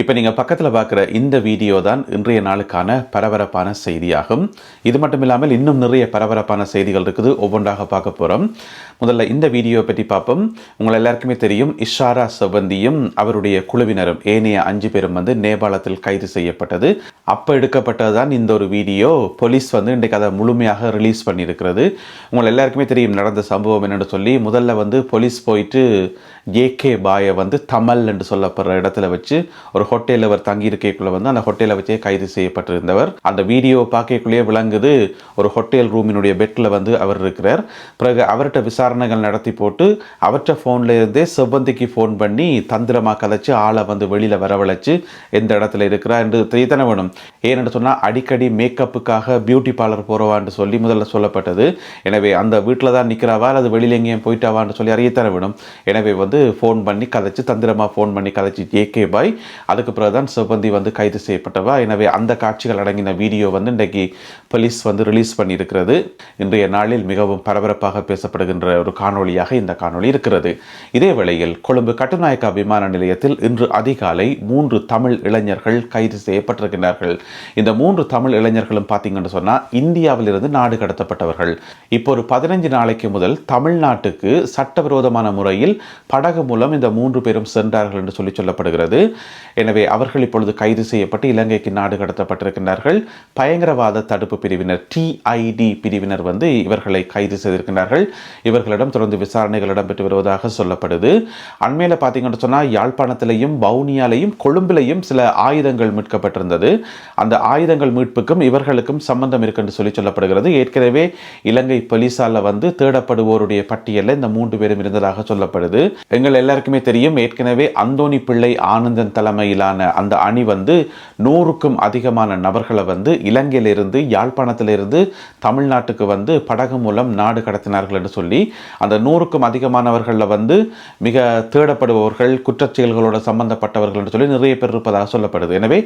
இப்போ நீங்கள் பக்கத்தில் பார்க்குற இந்த வீடியோ தான் இன்றைய நாளுக்கான பரபரப்பான செய்தியாகும். இது மட்டும் இல்லாமல் இன்னும் நிறைய பரபரப்பான செய்திகள் இருக்குது. ஒவ்வொன்றாக பார்க்க போகிறோம் முதல்ல இந்த வீடியோ பற்றி பார்ப்போம். உங்களை எல்லாருக்குமே தெரியும் இஷாரா செவ்வந்தியும் அவருடைய குழுவினரும் ஏனைய அஞ்சு பேரும் வந்து நேபாளத்தில் கைது செய்யப்பட்டது. அப்போ எடுக்கப்பட்டதுதான் இந்த ஒரு வீடியோ. போலீஸ் வந்து இன்றைக்கு அதை முழுமையாக ரிலீஸ் பண்ணியிருக்கிறது. உங்களை எல்லாருக்குமே தெரியும் நடந்த சம்பவம் என்னென்னு சொல்லி முதல்ல வந்து போலீஸ் போயிட்டு ஏகே பாயை வந்து தமல் என்று சொல்லப்படுற இடத்துல வச்சு ஒரு ஹோட்டலில் அவர் தங்கியிருக்கைக்குள்ளே வந்து அந்த ஹோட்டலில் வச்சே கைது செய்யப்பட்டிருந்தவர். அந்த வீடியோ பார்க்கக்குள்ளேயே விளங்குது ஒரு ஹோட்டல் ரூமினுடைய பெட்டில் வந்து அவர் இருக்கிறார். பிறகு அவர்கிட்ட விசாரணைகள் நடத்தி போட்டு அவற்ற ஃபோனில் இருந்தே செவ்வந்திக்கு ஃபோன் பண்ணி தந்திரமாக கதைச்சு ஆளை வந்து வெளியில் வரவழைச்சு எந்த இடத்துல இருக்கிறா என்று தெரியத்தானே வேணும். ஏன்னு சொன்னால் அடிக்கடி மேக்கப்புக்காக பியூட்டி பார்லர் போகிறவான்னு சொல்லி முதல்ல சொல்லப்பட்டது. எனவே அந்த வீட்டில் தான் நிற்கிறாவா அல்லது வெளியில் எங்கேயும் போயிட்டாவான்னு சொல்லி அறியத்தானே வேணும். எனவே வந்து ஃபோன் பண்ணி கதைச்சு தந்திரமாக ஃபோன் பண்ணி கதைச்சு ஏகே பாய் அதுக்கு பிறகு தான் செவ்வந்தி வந்து கைது செய்யப்பட்டவா? எனவே அந்த காட்சிகள் அடங்கின வீடியோ வந்து இன்றைக்கு போலீஸ் வந்து ரிலீஸ் பண்ணியிருக்கிறது. இன்றைய நாளில் மிகவும் பரபரப்பாக பேசப்படுகின்ற ஒரு காணொளியாக இந்த காணொளி இருக்கிறது. இதே வேளையில் கொழும்பு கட்டுநாயக்கா விமான நிலையத்தில் இன்று அதிகாலை மூன்று தமிழ் இளைஞர்கள் கைது செய்யப்பட்டிருக்கிறார்கள் இந்த மூன்று தமிழ் இளைஞர்களும் பார்த்தீங்கன்னு சொன்னால் இந்தியாவிலிருந்து நாடு கடத்தப்பட்டவர்கள். இப்போ ஒரு பதினஞ்சு நாளைக்கு முதல் தமிழ்நாட்டுக்கு சட்டவிரோதமான முறையில் படகு மூலம் இந்த மூன்று பேரும் சென்றார்கள் என்று சொல்லி சொல்லப்படுகிறது. எனவே அவர்கள் இப்பொழுது கைது செய்யப்பட்டு இலங்கைக்கு நாடு கடத்தப்பட்டிருக்கிறார்கள் பயங்கரவாத தடுப்பு பிரிவினர் டிஐடி பிரிவினர் வந்து இவர்களை கைது செய்திருக்கிறார்கள் இவர்கள் இவர்களிடம் தொடர்ந்து விசாரணைகள் இடம்பெற்று வருவதாக சொல்லப்படுது. அண்மையில் பார்த்தீங்கன்னு சொன்னால் யாழ்ப்பாணத்திலையும் வவுனியாலையும் கொழும்பிலையும் சில ஆயுதங்கள் மீட்கப்பட்டிருந்தது. அந்த ஆயுதங்கள் மீட்புக்கும் இவர்களுக்கும் சம்பந்தம் இருக்கு என்று சொல்லி சொல்லப்படுகிறது. ஏற்கனவே இலங்கை போலீஸால் வந்து தேடப்படுவோருடைய பட்டியலில் இந்த மூன்று பேரும் இருந்ததாக சொல்லப்படுது. எங்கள் எல்லாருக்குமே தெரியும் ஏற்கனவே அந்தோணி பிள்ளை ஆனந்தன் தலைமையிலான அந்த அணி வந்து நூறுக்கும் அதிகமான நபர்களை வந்து இலங்கையிலிருந்து யாழ்ப்பாணத்திலிருந்து தமிழ்நாட்டுக்கு வந்து படகு மூலம் நாடு கடத்தினார்கள் என்று சொல்லி அந்த நூறுக்கும் அதிகமானவர்களில் வந்து மிக தேடப்படுபவர்கள் குற்றச்செயல்களோட சம்பந்தப்பட்டவர்கள் என்று சொல்லி நிறைய பேர் இருப்பதாக சொல்லப்படுது. எனவே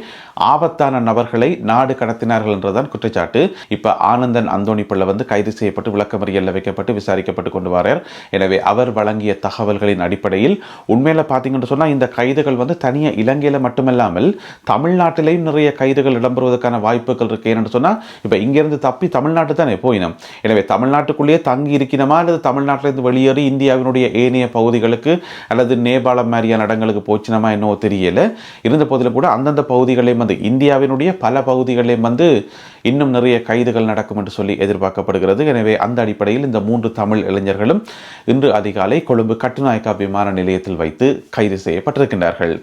ஆபத்தான நபர்களை நாடு கடத்தினார்கள் என்றுதான் குற்றச்சாட்டு. இப்போ ஆனந்தன் அந்தோணி பிள்ளை வந்து கைது செய்யப்பட்டு விளக்கமறியலில் வைக்கப்பட்டு விசாரிக்கப்பட்டு கொண்டு வரார். எனவே அவர் வழங்கிய தகவல்களின் அடிப்படையில் உண்மையில் பார்த்தீங்கன்னு சொன்னால் இந்த கைதுகள் வந்து தனியாக இலங்கையில் மட்டுமல்லாமல் தமிழ்நாட்டிலேயும் நிறைய கைதுகள் இடம்பெறுவதற்கான வாய்ப்புகள் இருக்கு. ஏன்னு சொன்னால் இப்போ இங்கேருந்து தப்பி தமிழ்நாட்டு தானே போயினோம். எனவே தமிழ்நாட்டுக்குள்ளேயே தங்கி இருக்கணுமா அல்லது தமிழ்நாட்டிலிருந்து வெளியேறி இந்தியாவினுடைய ஏனைய பகுதிகளுக்கு அல்லது நேபாளம் மாதிரியான இடங்களுக்கு போச்சுனமா என்னவோ தெரியலை. இருந்த போதிலும் கூட அந்தந்த பகுதிகளையும் வந்து இந்தியாவினுடைய பல பகுதிகளையும் வந்து இன்னும் நிறைய கைதுகள் நடக்கும் என்று சொல்லி எதிர்பார்க்கப்படுகிறது. எனவே அந்த அடிப்படையில் இந்த மூன்று தமிழ் இளைஞர்களும் இன்று அதிகாலை கொழும்பு கட்டுநாயக்கா விமான நிலையத்தில் வைத்து கைது செய்யப்பட்டிருக்கின்றார்கள்.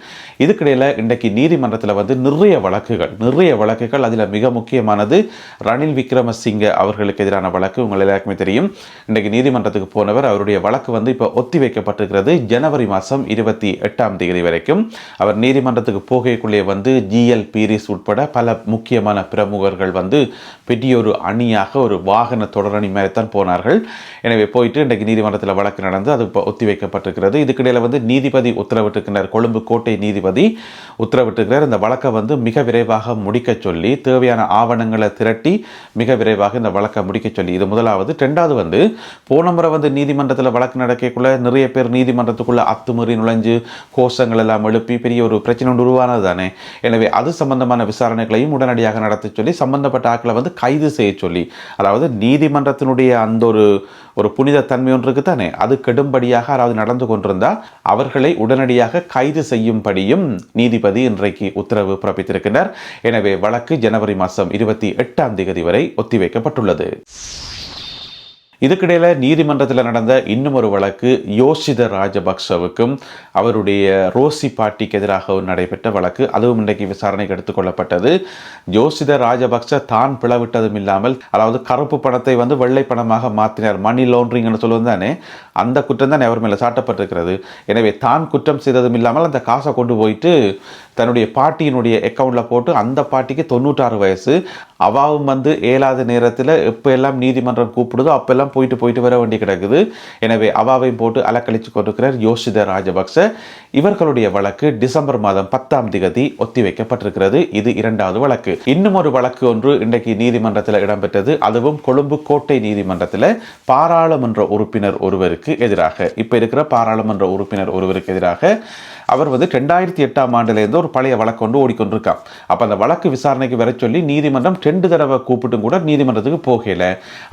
இதுக்கிடையில் இன்றைக்கு நீதிமன்றத்தில் வந்து நிறைய வழக்குகள் நிறைய வழக்குகள். அதில் மிக முக்கியமானது ரணில் விக்ரமசிங்க அவர்களுக்கு எதிரான வழக்கு. உங்கள் எல்லாருக்குமே தெரியும். இன்றைக்கு நீதிமன்றத்துக்கு போனவர் அவருடைய வழக்கு வந்து இப்போ ஒத்தி வைக்கப்பட்டிருக்கிறது. ஜனவரி மாதம் இருபத்தி எட்டாம் தேதி வரைக்கும் அவர் நீதிமன்றத்துக்கு போகைக்குள்ளே வந்து ஜிஎல் பீரிஸ் உட்பட பல முக்கியமான பிரமுகர்கள் வந்து பெரிய ஒரு அணியாக ஒரு வாகன தொடரணி மாதிரி தான் போனார்கள். எனவே போயிட்டு இன்றைக்கு நீதிமன்றத்தில் வழக்கு நடந்து அது இப்போ ஒத்தி வைக்கப்பட்டிருக்கிறது இதுக்கிடையில் வந்து நீதிபதி உத்தரவிட்டிருக்கிறார். கொழும்பு கோட்டை நீதிபதி உத்தரவிட்டிருக்கிறார். இந்த வழக்கை வந்து மிக விரைவாக முடிக்க சொல்லி தேவையான ஆவணங்களை திரட்டி மிக விரைவாக இந்த வழக்கை முடிக்க சொல்லி இது முதலாவது. ரெண்டாவது வந்து போன முறை வந்து நீதிமன்றத்தில் வழக்கு நடக்கக்குள்ள நிறைய பேர் நீதிமன்றத்துக்குள்ளே அத்துமீறி நுழைஞ்சு கோஷங்கள் எல்லாம் எழுப்பி பெரிய ஒரு பிரச்சனை உருவானது தானே. எனவே அது சம்பந்தமான விசாரணைகளையும் உடனடியாக நடத்த சொல்லி சம்பந்தப்பட்ட ஆட்களை வந்து கைது செய்ய சொல்லி அதாவது நீதிமன்றத்தினுடைய அந்த ஒரு ஒரு புனித தன்மை ஒன்று இருக்கு தானே அது கெடும்படியாக அதாவது நடந்து கொண்டிருந்தால் அவர்களை உடனடியாக கைது செய்யும்படியும் நீதிபதி இன்றைக்கு உத்தரவு பிறப்பித்திருக்கிறார் எனவே வழக்கு ஜனவரி மாதம் இருபத்தி எட்டாம் தேதி வரை ஒத்திவைக்கப்பட்டுள்ளது. இதுக்கிடையில் நீதிமன்றத்தில் நடந்த இன்னும் ஒரு வழக்கு யோசித ராஜபக்சவுக்கும் அவருடைய ரோசி பார்ட்டிக்கு எதிராகவும் நடைபெற்ற வழக்கு. அதுவும் இன்றைக்கு விசாரணைக்கு எடுத்துக்கொள்ளப்பட்டது. யோசித ராஜபக்ச தான் பிளவிட்டதும் இல்லாமல் அதாவது கருப்பு பணத்தை வந்து வெள்ளை பணமாக மாற்றினார் மணி லாண்ட்ரிங்னு சொல்லுவது தானே? அந்த குற்றம் தான் அவர் மேலே சாட்டப்பட்டிருக்கிறது. எனவே தான் குற்றம் செய்ததும் இல்லாமல் அந்த காசை கொண்டு போயிட்டு தன்னுடைய பாட்டியினுடைய அக்கௌண்ட்டில் போட்டு அந்த பாட்டிக்கு தொண்ணூற்றாறு வயசு அவாவும் வந்து ஏழாவது நேரத்தில் எப்போ எல்லாம் நீதிமன்றம் கூப்பிடுதோ அப்பெல்லாம் போயிட்டு போயிட்டு வர வேண்டி கிடக்குது. எனவே அவாவையும் போட்டு அலக்கழிச்சு கொண்டிருக்கிறார் யோசித ராஜபக்ச. இவர்களுடைய வழக்கு டிசம்பர் மாதம் பத்தாம் திகதி ஒத்திவைக்கப்பட்டிருக்கிறது. இது இரண்டாவது வழக்கு. இன்னும் ஒரு வழக்கு ஒன்று இன்றைக்கு நீதிமன்றத்தில் இடம்பெற்றது. அதுவும் கொழும்பு கோட்டை நீதிமன்றத்தில் பாராளுமன்ற உறுப்பினர் ஒருவருக்கு எதிராக. இப்போ இருக்கிற பாராளுமன்ற உறுப்பினர் ஒருவருக்கு எதிராக அவர் வந்து ரெண்டாயிரத்தி எட்டாம் ஆண்டுலேருந்து ஒரு பழைய வழக்கு கொண்டு ஓடிக்கொண்டிருக்கான் அப்போ அந்த வழக்கு விசாரணைக்கு வர சொல்லி நீதிமன்றம் ரெண்டு தடவை கூப்பிட்டும் கூட நீதிமன்றத்துக்கு போகல.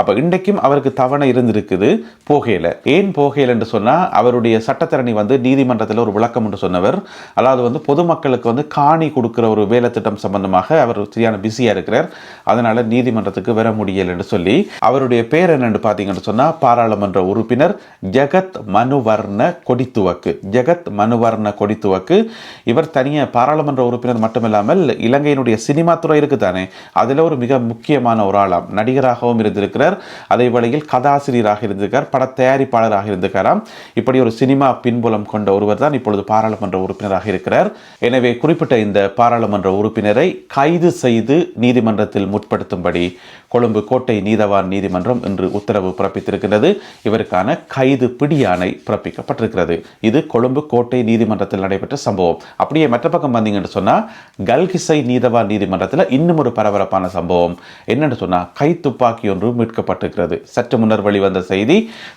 அப்போ இன்றைக்கும் அவருக்கு தவணை இருந்திருக்குது போகல. ஏன் போகலைன்னு சொன்னால் அவருடைய சட்டத்தரணி வந்து நீதிமன்றத்தில் ஒரு விளக்கம் என்று சொன்னவர். அதாவது வந்து பொதுமக்களுக்கு வந்து காணி கொடுக்குற ஒரு வேலை திட்டம் சம்பந்தமாக அவர் சரியான பிஸியாக இருக்கிறார். அதனால் நீதிமன்றத்துக்கு வர முடியலைன்னு சொல்லி அவருடைய பேர் என்னென்று பார்த்தீங்கன்னு சொன்னால் பாராளுமன்ற உறுப்பினர் ஜெகத் மனுவர்ண கொடித்துவக்கு. ஜெகத் மனுவர்ண கொடித்துவக்கு இவர் தனியாக பாராளுமன்ற உறுப்பினர் மட்டுமில்லாமல் இலங்கையினுடைய சினிமா துறை இருக்கு தானே அதில் ஒரு மிக முக்கியமான ஒரு ஆளாம். நடிகராகவும் இருந்திருக்கிறார். அதே வேளையில் கதாசிரியராக இருந்திருக்கார். பட தயாரிப்பாளராக இருந்திருக்காராம். இப்படி ஒரு சினிமா பின்புலம் கொண்ட ஒருவர் தான் இப்பொழுது பாராளுமன்ற உறுப்பினராக இருக்கிறார். எனவே குறிப்பிட்ட இந்த பாராளுமன்ற உறுப்பினரை கைது செய்து நீதிமன்றத்தில் முற்படுத்தும்படி கொழும்பு கோட்டை நீதவான் நீதிமன்றம் இன்று உத்தரவு பிறப்பித்திருக்கிறது இவருக்கான கைது பிடியாணை பிறப்பிக்கப்பட்டிருக்கிறது. இது கொழும்பு கோட்டை நீதிமன்றத்தில் நடைபெற்ற சம்பவம். அப்படியே மற்ற பக்கம் வந்தீங்கன்னு சொன்னால் கல்கிசை நீதவான் நீதிமன்றத்தில் இன்னும் ஒரு பரபரப்பான சம்பவம். என்னென்னு சொன்னால் கை துப்பாக்கி ஒன்று மீட்கப்பட்டிருக்கிறது. சற்று முன்னர் வெளிவந்த செய்தி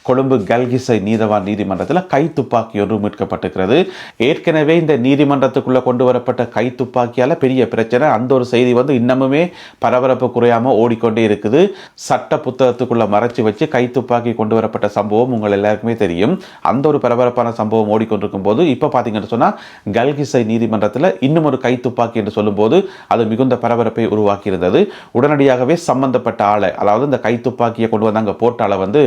கொழும்பு கல்கிசை நீதவான் நீதிமன்றத்தில் கை துப்பாக்கி ஒன்று மீட்கப்பட்டிருக்கிறது. ஏற்கனவே இந்த நீதிமன்றத்துக்குள்ளே கொண்டு வரப்பட்ட கை துப்பாக்கியால் பெரிய பிரச்சனை. அந்த ஒரு செய்தி வந்து இன்னமுமே பரபரப்பு குறையாமல் ஓடிக்கொண்டே இருக்குது. சட்ட புத்தகத்துக்குள்ள மறைச்சு வச்சு கை துப்பாக்கி கொண்டு வரப்பட்ட சம்பவம் உங்கள் எல்லாருக்குமே தெரியும். அந்த ஒரு பரபரப்பான சம்பவம் ஓடிக்கொண்டிருக்கும் போது இப்போ பார்த்தீங்கன்னு சொன்னால் கல்கிசை நீதிமன்றத்தில் இன்னும் ஒரு கை துப்பாக்கி என்று சொல்லும்போது அது மிகுந்த பரபரப்பை உருவாக்கி இருந்தது உடனடியாகவே சம்பந்தப்பட்ட ஆளை அதாவது இந்த கை துப்பாக்கியை கொண்டு வந்தாங்க போட்ட ஆளை வந்து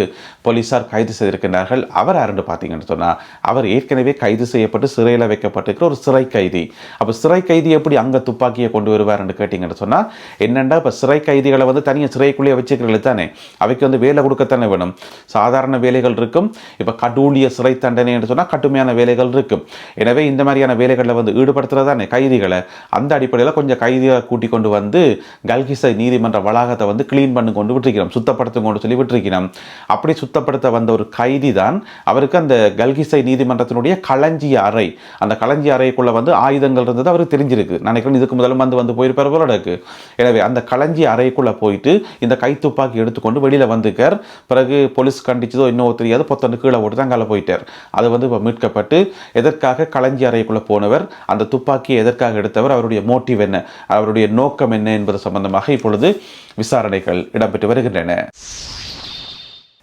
போலீஸார் கைது செய்திருக்கிறார்கள். அவர் யாருன்னு பார்த்தீங்கன்னு சொன்னால் அவர் ஏற்கனவே கைது செய்யப்பட்டு சிறையில் வைக்கப்பட்டிருக்கிற ஒரு சிறை கைதி. அப்போ சிறை கைதி எப்படி அங்கே துப்பாக்கியை கொண்டு வருவார்னு கேட்டிங்கன்னு சொன்னால் என்னென்னா இப்போ சிறை கைதிகளை வந்து தனியாக சிறைக்குள்ளேயே வச்சுக்கிறது தானே? அவைக்கு வந்து வேலை கொடுக்கத்தானே வேணும்? சாதாரண வேலைகள் இருக்கும். இப்போ கடூழிய சிறை தண்டனை என்று சொன்னால் கடுமையான வேலைகள் இருக்கும். எனவே இந்த மாதிரியான வேலைகளில் வந்து ஈடுபடுத்துறதானே கைதிகளை? அந்த அடிப்படையில் கொஞ்சம் கைதிகளை கூட்டி கொண்டு வந்து கல்கிசை நீதிமன்ற வளாகத்தை வந்து க்ளீன் பண்ணி கொண்டு விட்டுருக்கிறோம். சுத்தப்படுத்தும் கொண்டு சொல்லி விட்டுருக்கிறோம். அப்படி சுத்தப்படுத்த வந்த ஒரு கைதி தான் அவருக்கு அந்த கல்கிசை நீதிமன்றத்தினுடைய களஞ்சிய அறை. அந்த களஞ்சிய அறைக்குள்ளே வந்து ஆயுதங்கள் இருந்தது அவருக்கு தெரிஞ்சிருக்கு. நான் நினைக்கிறேன் இதுக்கு முதல்ல வந்து வந்து போயிருப்பார் போல இருக்கு. எனவே அந்த களஞ்சிய அறைக்குள்ளே போயிட்டு இந்த கைத்துப்பாக்கி எடுத்துக்கொண்டு வெளியில் வந்துக்கார் பிறகு போலீஸ் கண்டிச்சதோ இன்னும் தெரியாது. பொத்தண்டு கீழே போட்டு தான் அங்கே போயிட்டார். அது வந்து இப்போ மீட்கப்பட்டு எதற்காக களஞ்சி அறைக்குள்ளே போனவர் அந்த துப்பாக்கியை எதற்காக எடுத்தவர் அவருடைய மோட்டிவ் என்ன அவருடைய நோக்கம் என்ன என்பது சம்பந்தமாக இப்பொழுது விசாரணைகள் இடம்பெற்று வருகின்றன.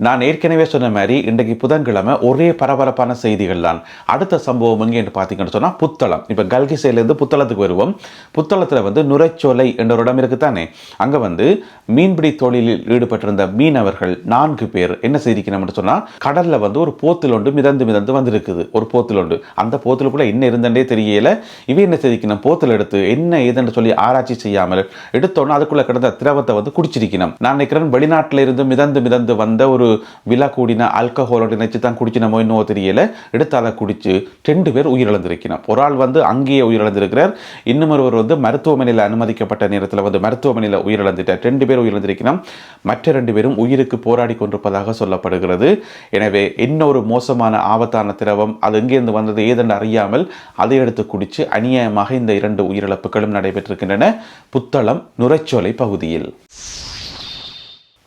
நான் ஏற்கனவே சொன்ன மாதிரி இன்றைக்கு புதன்கிழமை ஒரே பரபரப்பான செய்திகள் தான் அடுத்த சம்பவம் எங்கே என்று பார்த்தீங்கன்னு சொன்னால் புத்தளம். இப்போ கல்கிசையிலேருந்து புத்தளத்துக்கு வருவோம். புத்தளத்தில் வந்து நுரைச்சோலை என்ற ஒரு இடம் இருக்குதானே? அங்கே வந்து மீன்பிடி தொழிலில் ஈடுபட்டிருந்த மீனவர்கள் நான்கு பேர் என்ன செய்திருக்கணும்னு சொன்னால் கடலில் வந்து ஒரு போத்தில் ஒன்று மிதந்து மிதந்து வந்திருக்குது. ஒரு போத்தில் ஒன்று. அந்த போத்திலுக்குள்ள என்ன இருந்தே தெரியல. இவ என்ன செய்திக்கணும் போத்தில் எடுத்து என்ன ஏதுன்னு சொல்லி ஆராய்ச்சி செய்யாமல் எடுத்தோன்னே அதுக்குள்ளே கிடந்த திரவத்தை வந்து குடிச்சிருக்கணும் நான் நினைக்கிறேன் வெளிநாட்டில் இருந்து மிதந்து மிதந்து வந்த ஒரு விழா கூடின ஆல்கஹாலோட நினைச்சு தான் குடிச்சினமோ இன்னும் தெரியல. எடுத்து அதை குடிச்சு ரெண்டு பேர் உயிரிழந்திருக்கிறார். ஒரு ஆள் வந்து அங்கேயே உயிரிழந்திருக்கிறார். இன்னும் ஒருவர் வந்து மருத்துவமனையில் அனுமதிக்கப்பட்ட நேரத்தில் வந்து மருத்துவமனையில் உயிரிழந்துட்டார். ரெண்டு பேர் உயிரிழந்திருக்கிறோம் மற்ற ரெண்டு பேரும் உயிருக்கு போராடி கொண்டிருப்பதாக சொல்லப்படுகிறது. எனவே இன்னொரு மோசமான ஆபத்தான திரவம் அது எங்கேருந்து வந்தது ஏதென்று அறியாமல் அதை எடுத்து குடித்து அநியாயமாக இந்த இரண்டு உயிரிழப்புகளும் நடைபெற்றிருக்கின்றன. புத்தளம் நுரைச்சோலை பகுதியில்.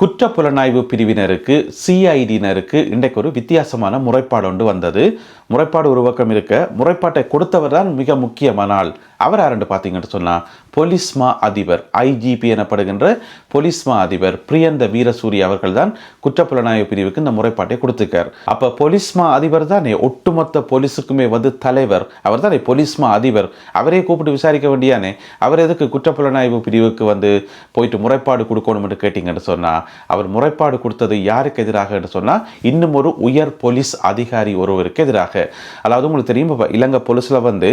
குற்றப்புலனாய்வு பிரிவினருக்கு சிஐடியினருக்கு இன்றைக்கு ஒரு வித்தியாசமான முறைப்பாடு ஒன்று வந்தது. முறைப்பாடு ஒரு பக்கம் இருக்க முறைப்பாட்டை கொடுத்தவர் தான் மிக முக்கியமான ஆள். அவர் யாருன்னு பார்த்தீங்கன்னு சொன்னால் பொலிஸ்மா அதிபர் ஐஜிபி எனப்படுகின்ற பொலிஸ்மா அதிபர் பிரியந்த வீரசூரி அவர்கள் தான் குற்றப்புலனாய்வு பிரிவுக்கு இந்த முறைப்பாட்டை கொடுத்துருக்கார். அப்போ பொலிஸ்மா அதிபர் தானே? ஒட்டுமொத்த போலீஸுக்குமே வந்து தலைவர். அவர் தானே பொலிஸ்மா அதிபர். அவரே கூப்பிட்டு விசாரிக்க வேண்டியானே? அவர் எதுக்கு குற்றப்புலனாய்வு பிரிவுக்கு வந்து போயிட்டு முறைப்பாடு கொடுக்கணும்னு கேட்டிங்கன்னு சொன்னால் அவர் முறைப்பாடு கொடுத்தது யாருக்கு எதிராக என்று சொன்னால் இன்னும் ஒரு உயர் போலீஸ் அதிகாரி ஒருவருக்கு எதிராக. அதாவது உங்களுக்கு தெரியும் இலங்கை போலீஸில் வந்து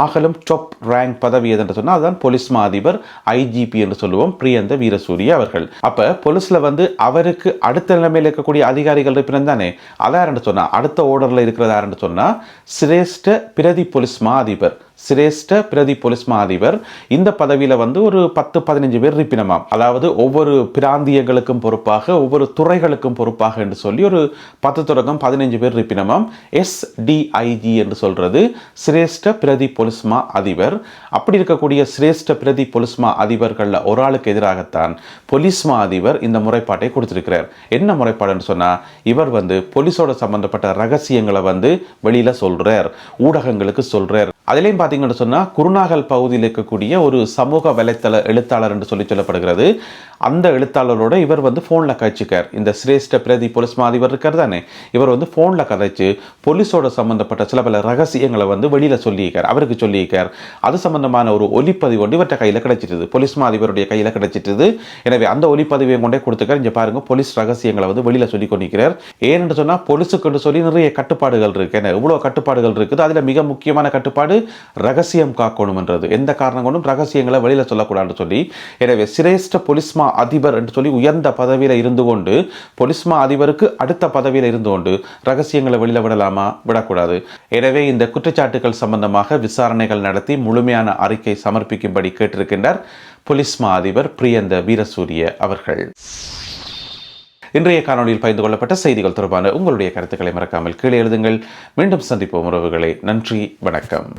ஆகலும் டொப் ரேங்க் பதவி எதுன்னு சொன்னால் அதுதான் போலீஸ் மா அதிபர் ஐஜிபி என்று சொல்லுவோம் பிரியந்த வீரசூரிய அவர்கள். அப்போ போலீஸில் வந்து அவருக்கு அடுத்த நிலைமையில் இருக்கக்கூடிய அதிகாரிகள் இருப்பினும் தானே என்று சொன்னால் அடுத்த ஓர்டரில் இருக்கிறது யாருன்னு சொன்னால் சிரேஷ்ட பிரதி போலீஸ் மா அதிபர். சிரேஷ்ட பிரதி போலீஸ் மா அதிபர் இந்த பதவியில் வந்து ஒரு பத்து பதினஞ்சு பேர் இருப்பினமாம் அதாவது ஒவ்வொரு பிராந்தியங்களுக்கும் பொறுப்பாக ஒவ்வொரு துறைகளுக்கும் பொறுப்பாக என்று சொல்லி ஒரு பத்து தொடக்கம் பதினஞ்சு பேர் இருப்பினமாம் எஸ்டிஐஜி என்று சொல்கிறது சிரேஷ்ட பிரதி போலீஸ் மா அதிபர் அப்படி இருக்கக்கூடிய சிரேஷ்ட பிரதி போலீஸ் மா அதிபர்களில் ஒரு ஆளுக்கு எதிராகத்தான் போலீஸ் மா அதிபர் இந்த முறைப்பாட்டை கொடுத்திருக்கிறார். என்ன முறைப்பாடுன்னு சொன்னால் இவர் வந்து போலீஸோட சம்பந்தப்பட்ட ரகசியங்களை வந்து வெளியில் சொல்கிறார் ஊடகங்களுக்கு சொல்கிறார் அதுலேயும் பார்த்தீங்கன்னு சொன்னால் குருநாகல் பகுதியில் இருக்கக்கூடிய ஒரு சமூக வலைத்தள எழுத்தாளர் என்று சொல்லி சொல்லப்படுகிறது. அந்த எழுத்தாளரோட இவர் வந்து ஃபோனில் கழிச்சிக்கார். இந்த சிரேஷ்ட பிரதி போலீஸ் மாதிபர் இருக்கார் தானே? இவர் வந்து ஃபோனில் கதைச்சு போலீஸோட சம்மந்தப்பட்ட சில பல ரகசியங்களை வந்து வெளியில் சொல்லியிருக்கார் அவருக்கு சொல்லியிருக்கார். அது சம்மந்தமான ஒரு ஒலிப்பதிவு ஒன்று இவர்கிட்ட கையில் கிடைச்சிட்டுது. போலீஸ் மாதிபருடைய கையில் கிடைச்சிட்டுது. எனவே அந்த ஒலிப்பதிவையும் கொண்டே கொடுத்துக்கார். இங்கே பாருங்கள் போலீஸ் ரகசியங்களை வந்து வெளியில் சொல்லி கொண்டிருக்கிறார். ஏன்னு சொன்னால் போலீஸுக்கு சொல்லி நிறைய கட்டுப்பாடுகள் இருக்குது என்ன இவ்வளோ கட்டுப்பாடுகள் இருக்குது. அதில் மிக முக்கியமான கட்டுப்பாடு ரகசியம் காக்கணும்ன்றது. எந்த காரணம் கொண்டும் ரகசியங்களை வெளியில் சொல்லக்கூடாதுன்னு சொல்லி. எனவே சிரேஷ்ட பொலிஸ்மா அதிபர் என்று சொல்லி உயர்ந்த பதவியில் இருந்து கொண்டு பொலிஸ்மா அதிபருக்கு அடுத்த பதவியில் இருந்து கொண்டு ரகசியங்களை வெளியில் விடலாமா? விடக்கூடாது. எனவே இந்த குற்றச்சாட்டுகள் சம்பந்தமாக விசாரணைகள் நடத்தி முழுமையான அறிக்கை சமர்ப்பிக்கும்படி கேட்டிருக்கின்றார் பொலிஸ்மா அதிபர் பிரியந்த வீரசூரிய அவர்கள். இன்றைய காணொலியில் பகிர்ந்து கொள்ளப்பட்ட செய்திகள் தொடர்பான உங்களுடைய கருத்துக்களை மறக்காமல் கீழே எழுதுங்கள். மீண்டும் சந்திப்போம் உறவுகளை. நன்றி. வணக்கம்.